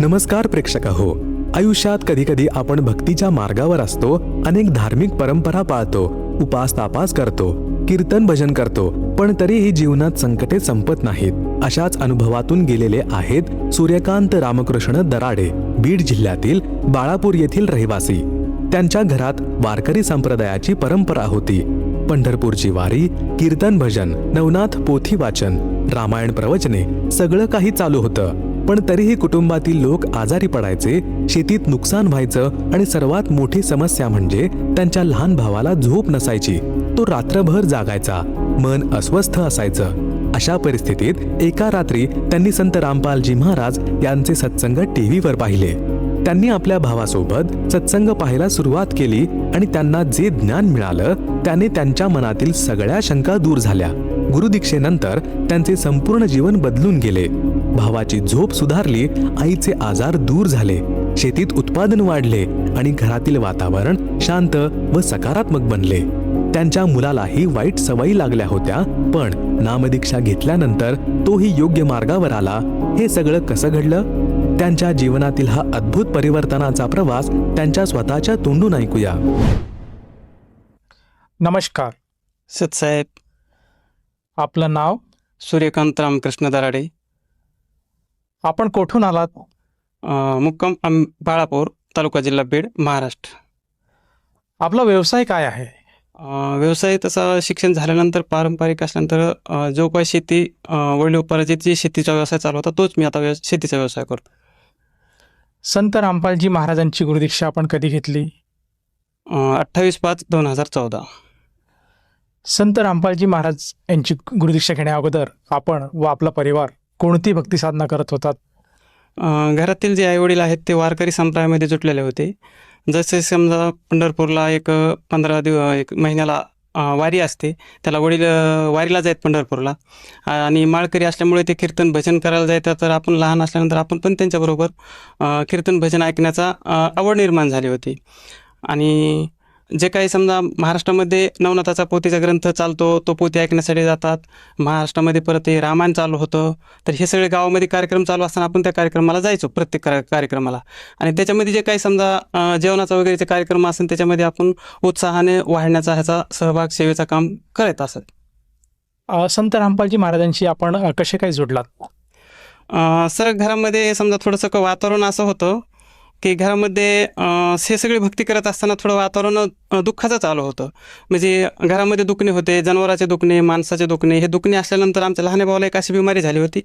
नमस्कार प्रेक्षक हो. आयुष्यात कधी कधी आपण भक्तीच्या मार्गावर असतो अनेक धार्मिक परंपरा पाळतो उपास तापास करतो कीर्तन भजन करतो पण तरीही जीवनात संकटे संपत नाहीत. अशाच अनुभवातून गेलेले आहेत सूर्यकांत रामकृष्ण दराडे बीड जिल्ह्यातील बाळापूर येथील रहिवासी. त्यांच्या घरात वारकरी संप्रदायाची परंपरा होती. पंढरपूरची वारी कीर्तन भजन नवनाथ पोथी वाचन रामायण प्रवचने सगळं काही चालू होतं. पण तरीही कुटुंबातील लोक आजारी पडायचे शेतीत नुकसान व्हायचं आणि सर्वात मोठी समस्या म्हणजे त्यांच्या लहान भावाला झोप नसायची. तो रात्रभर जागायचा मन अस्वस्थ असायचं. अशा परिस्थितीत एका रात्री त्यांनी संत रामपालजी महाराज यांचे सत्संग टीव्हीवर पाहिले. त्यांनी आपल्या भावासोबत सत्संग पाहायला सुरुवात केली आणि त्यांना जे ज्ञान मिळालं त्याने त्यांच्या मनातील सगळ्या शंका दूर झाल्या. गुरुदीक्षेनंतर त्यांचे संपूर्ण जीवन बदलून गेले. भावाची झोप सुधारली आईचे आजार दूर झाले. शेतीत उत्पादन वाढले आणि घरातील वातावरण शांत व सकारात्मक बनले. त्यांच्या मुलालाही वाईट सवयी लागल्या होत्या पण नामदीक्षा घेतल्यानंतर तोही योग्य मार्गावर आला. हे सगळं कसं घडलं? त्यांच्या जीवनातील हा अद्भुत परिवर्तनाचा प्रवास त्यांच्या स्वतःच्या तोंडून ऐकूया. नमस्कार. सतसाहेब आपलं नाव? सूर्यकांत रामकृष्ण दराडे. आपण कोठून आलात? मुक्काम आम- बाळापूर तालुका जिल्हा बीड महाराष्ट्र. आपला व्यवसाय काय आहे? अ, व्यवसाय तसा शिक्षण झाल्यानंतर पारंपरिक असल्यानंतर अ, जो काही शेती वडिलोपार्जित जी शेतीचा व्यवसाय चालू होता तोच मी आता व्यव शेतीचा व्यवसाय करतो. संत रामपालजी महाराजांची गुरुदीक्षा आपण कधी घेतली? अठ्ठावीस पाच दोन हजार चौदा. संत रामपालजी महाराज यांची गुरुदीक्षा घेण्या अगोदर आपण व आपला परिवार कोणती भक्ती साधना करत होतात? घरातील जे आईवडील आहेत ते वारकरी संप्रदायामध्ये जुटलेले होते. जसे समजा पंढरपूरला एक पंधरा दिव एक महिन्याला वारी असते. त्याला वडील वारीला जायत पंढरपूरला. आणि माळकरी असल्यामुळे ते कीर्तन भजन करायला जायचं. तर आपण लहान असल्यानंतर आपण पण त्यांच्याबरोबर कीर्तन भजन ऐकण्याचा आवड निर्माण झाली होती. आणि जे काही समजा महाराष्ट्रामध्ये नवनाथाचा पोथीचा ग्रंथ चालतो तो पोथी ऐकण्यासाठी जातात. महाराष्ट्रामध्ये परत हे रामायण चालू होतं. तर हे सगळे गावामध्ये कार्यक्रम चालू असताना आपण त्या कार्यक्रमाला जायचो प्रत्येक कार्य कार्यक्रमाला. आणि त्याच्यामध्ये जे काही समजा जेवणाचा वगैरेचे कार्यक्रम असेल त्याच्यामध्ये आपण उत्साहाने वाढण्याचा ह्याचा सहभाग सेवेचा काम करत असत. संत रामपालजी महाराजांशी आपण कसे काय जोडलात? सर घरामध्ये समजा थोडंसं क- वातावरण असं होतं की घरामध्ये हे सगळी भक्ती करत असताना थोडं वातावरण दुःखाचं चालू होतं. म्हणजे घरामध्ये दुखणे होते जनावराचे दुखणे माणसाचे दुखणे हे दुखणे असल्यानंतर आमच्या लहान भावाला एक अशी बिमारी झाली होती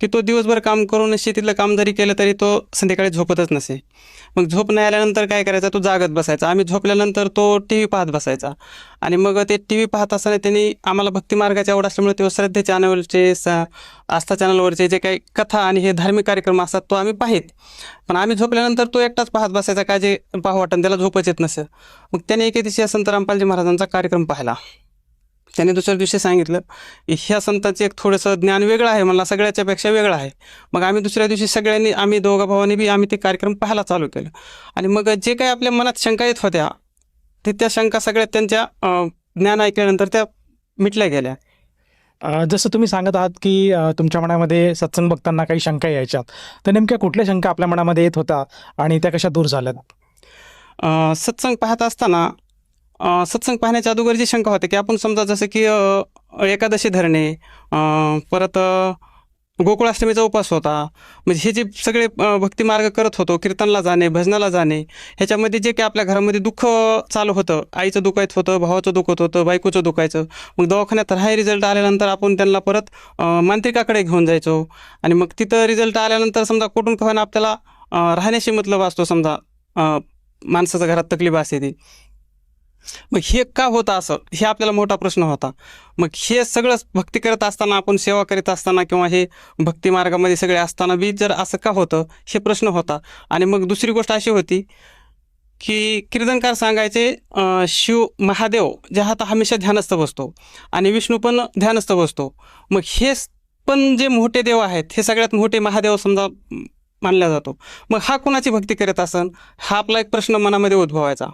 की तो दिवसभर काम करून शेतीतलं काम जरी केलं तरी तो संध्याकाळी झोपतच नसे. मग झोप नाही आल्यानंतर काय करायचा? तो जागत बसायचा. आम्ही झोपल्यानंतर तो टी व्ही पाहत बसायचा. आणि मग ते टी व्ही पाहत असताना त्यांनी आम्हाला भक्ती मार्गाची आवड असल्यामुळे ते श्रद्धे चॅनलवरचे स आस्था चॅनलवरचे जे काही कथा आणि हे धार्मिक कार्यक्रम असतात तो आम्ही पाहित. पण आम्ही झोपल्यानंतर तो एकटाच पाहत बसायचा काय जे पाहू वाटण त्याला झोपच येत नसे. मग त्याने एके दिवशी संत रामपालजी महाराजांचा कार्यक्रम पाहिला. त्याने दुसऱ्या दिवशी सांगितलं की ह्या संतांचं एक थोडंसं ज्ञान वेगळं आहे. मला सगळ्याच्यापेक्षा वेगळं आहे. मग आम्ही दुसऱ्या दिवशी सगळ्यांनी आम्ही दोघा भावांनी बी आम्ही ते कार्यक्रम पाहायला चालू केलं. आणि मग जे काही आपल्या मनात शंका येत होत्या ते त्या शंका सगळ्या त्यांच्या ज्ञान ऐकल्यानंतर त्या मिटल्या गेल्या. जसं तुम्ही सांगत आहात की तुमच्या मनामध्ये सत्संग बघताना काही शंका यायच्यात तर नेमक्या कुठल्या शंका आपल्या मनामध्ये येत होता आणि त्या कशा दूर झाल्यात? सत्संग पाहत असताना सत्संग पाहण्याच्या अगोदर जी शंका होते की आपण समजा जसं की एकादशी धरणे परत गोकुळाष्टमीचा उपास होता म्हणजे हे जे सगळे भक्तिमार्ग भक्ती मार्ग करत होतो कीर्तनला जाणे भजनाला जाणे ह्याच्यामध्ये जे काही आपल्या घरामध्ये दुःख चालू होतं आईचं दुखायचं होतं भावाचं दुखत होतं बायकोचं दुखायचं मग दवाखान्यात हा रिझल्ट आल्यानंतर आपण त्यांना परत मांत्रिकाकडे घेऊन जायचो. आणि मग तिथं रिझल्ट आल्यानंतर समजा कुठून खाऊन आपल्याला राहण्याशी मतलब असतो समजा माणसाचा माणसाच्या घरात तकलीफ असते ती मग हे का होतं असं? हे आपल्याला मोठा प्रश्न होता. मग हे सगळं भक्ती करत असताना आपण सेवा करीत असताना किंवा हे भक्ती मार्गामध्ये सगळे असताना बी जर असं का होतं? हे प्रश्न होता. आणि मग दुसरी गोष्ट अशी होती की कीर्तनकार सांगायचे शिव महादेव जे हा हमेशा ध्यानस्थ बसतो आणि विष्णू पण ध्यानस्थ बसतो. मग हे पण जे मोठे देव आहेत हे सगळ्यात मोठे महादेव समजा मानला जातो. मग हा कोणाची भक्ती करत असन? हा आपला एक प्रश्न मनामध्ये उद्भवायचा.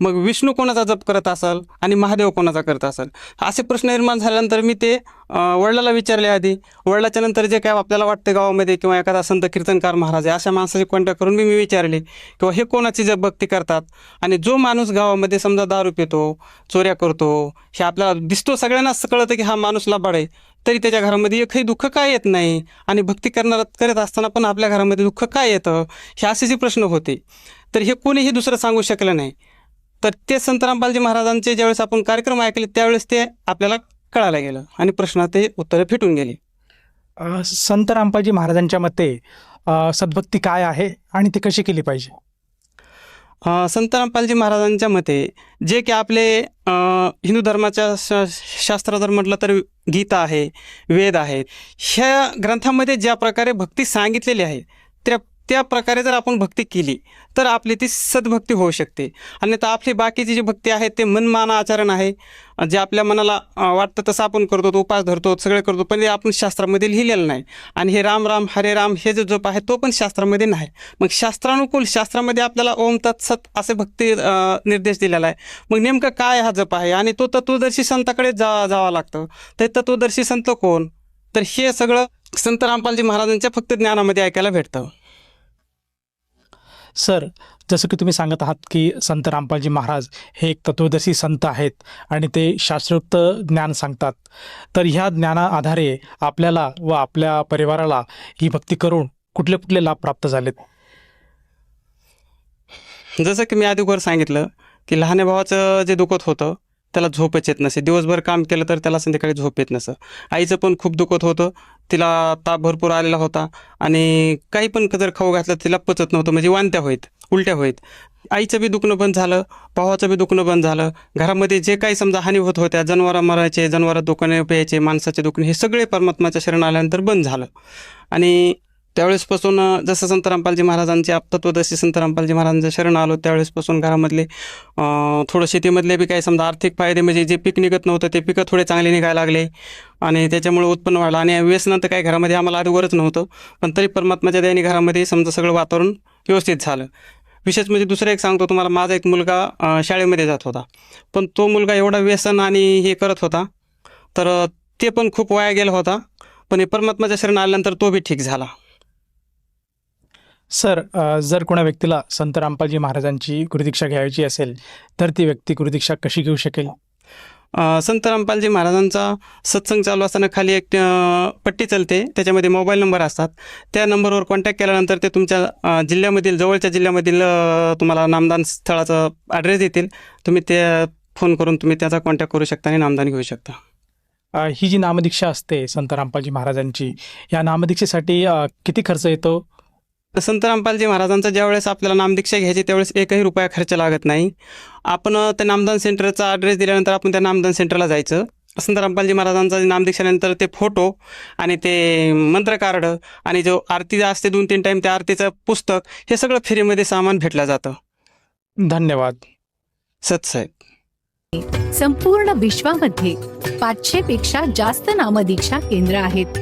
मग विष्णू कोणाचा जप करत असेल आणि महादेव कोणाचा करत असाल? असे प्रश्न निर्माण झाल्यानंतर मी ते वडिलाला विचारले आधी. वडिलाच्या नंतर जे काय आपल्याला वाटतं गावामध्ये किंवा एखादा संत कीर्तनकार महाराज आहे अशा माणसाची कॉन्टॅक्ट करून मी मी विचारले किंवा हे कोणाची जप भक्ती करतात? आणि जो माणूस गावामध्ये समजा दारू पितो चोऱ्या करतो हे आपल्याला दिसतो सगळ्यांनाच कळतं की हा माणूस लबाड आहे. तरी त्याच्या घरामध्ये एकही दुःख काय येत नाही? आणि भक्ती करणार करत असताना पण आपल्या घरामध्ये दुःख काय येतं? हे असे प्रश्न होते. तर हे कोणीही दुसरं सांगू शकलं नाही. तर ते संत रामपालजी महाराजांचे ज्यावेळेस आपण कार्यक्रम ऐकले त्यावेळेस ते आपल्याला कळायला गेलं. आणि प्रश्न ते उत्तरं फिटून गेली. संत रामपालजी महाराजांच्या मते सद्भक्ती काय आहे आणि ती कशी केली पाहिजे? संत रामपालजी महाराजांच्या मते जे की आपले हिंदू धर्माच्या शा शास्त्र जर म्हटलं तर गीता आहे वेद आहेत ह्या ग्रंथामध्ये ज्या प्रकारे भक्ती सांगितलेली आहे त्या त्या प्रकारे जर आपण भक्ती केली तर आपली ती सद्भक्ती होऊ शकते. अन्यथा आपली बाकीची जी भक्ती आहे ते मनमाना आचरण आहे. जे आपल्या मनाला वाटतं तसं आपण करतो उपास धरतो सगळे करतो पण ते आपण शास्त्रामध्ये लिहिलेलं नाही. आणि हे राम राम हरे राम हे जो जप आहे तो पण शास्त्रामध्ये नाही. मग शास्त्रानुकूल शास्त्रामध्ये आपल्याला ओम तत्सत असे भक्ती निर्देश दिलेला आहे. मग नेमकं काय हा जप आहे? आणि तो तत्वदर्शी संताकडे जा जावं लागतं. ते तत्वदर्शी संत कोण? तर हे सगळं संत रामपालजी महाराजांच्या फक्त ज्ञानामध्ये ऐकायला भेटतं. सर जसं की तुम्ही सांगत आहात की संत रामपालजी महाराज हे एक तत्वदर्शी संत आहेत आणि ते शास्त्रोक्त ज्ञान सांगतात. तर ह्या ज्ञाना आधारे आपल्याला व आपल्या परिवाराला ही भक्ती करून कुठले कुठले लाभ प्राप्त झालेत? जसं की मी आधीवर सांगितलं की लहान भावाचं जे दुखत होतं त्याला झोपच येत नसे. दिवसभर काम केलं तर त्याला संध्याकाळी झोप येत नसं. आईचं पण खूप दुखत होतं. तिला ताप भरपूर आलेला होता आणि काही पण जर खाऊ घातलं तिला पचत नव्हतं म्हणजे वांत्या होईत उलट्या होईत. आईचं बी दुखणं बंद झालं भावाचं बी दुखणं बंद झालं. घरामध्ये जे काही समजा हानी होत होत्या जनावरं मरायचे जनावरं दुखणे प्यायचे माणसाचे दुखणे हे सगळे परमात्माच्या शरण आल्यानंतर बंद झालं. आणि त्यावेळेसपासून जसं संत रामपालजी महाराजांचे आप- जशी संत रामपालजी महाराजांचं शरण आलो त्यावेळेसपासून घरामधले थोडं शेतीमधले बी काही समजा आर्थिक फायदे म्हणजे जे पीक निघत नव्हतं ते पिकं थोडे चांगले निघायला लागले. आणि त्याच्यामुळे उत्पन्न वाढलं. आणि व्यसन तर काही घरामध्ये आम्हाला अगोदरच नव्हतं पण तरी परमात्माच्या दयाने घरामध्ये समजा सगळं वातावरण व्यवस्थित झालं. विशेष म्हणजे दुसरं एक सांगतो तुम्हाला माझा एक मुलगा शाळेमध्ये जात होता. पण तो मुलगा एवढा व्यसन आणि हे करत होता तर ते पण खूप वाया गेला होता. पण हे परमात्माच्या शरण आल्यानंतर तो बी ठीक झाला. सर जर कोणा व्यक्तीला संत रामपालजी महाराजांची गुरुदीक्षा घ्यायची असेल तर ती व्यक्ती गुरुदीक्षा कशी घेऊ शकेल? संत रामपालजी महाराजांचा सत्संग चालू असताना खाली एक पट्टी चालते त्याच्यामध्ये मोबाईल नंबर असतात. त्या नंबरवर कॉन्टॅक्ट केल्यानंतर ते तुमच्या जिल्ह्यामधील जवळच्या जिल्ह्यामधील तुम्हाला नामदान स्थळाचा ॲड्रेस देतील. तुम्ही ते फोन करून तुम्ही त्याचा कॉन्टॅक्ट करू शकता आणि नामदान घेऊ शकता. ही जी नामदीक्षा असते संत रामपालजी महाराजांची या नामदीक्षेसाठी किती खर्च येतो? संत रामपालजी महाराजांचा ज्यावेळेस आपल्याला नामदीक्षा घ्यायची त्यावेळेस एकही रुपया खर्च लागत नाही. आपण त्या नामदान सेंटरचा ॲड्रेस दिल्यानंतर आपण त्या नामदान सेंटरला जायचं. संत रामपालजी महाराजांचा नामदीक्षानंतर ते फोटो आणि ते मंत्र कार्ड आणि जो आरती असते दोन तीन टाईम त्या आरतीचं पुस्तक हे सगळं फ्रीमध्ये सामान भेटलं जातं. धन्यवाद. सत्साहेब संपूर्ण विश्वामध्ये पाचशे पेक्षा जास्त नामदीक्षा केंद्र आहेत.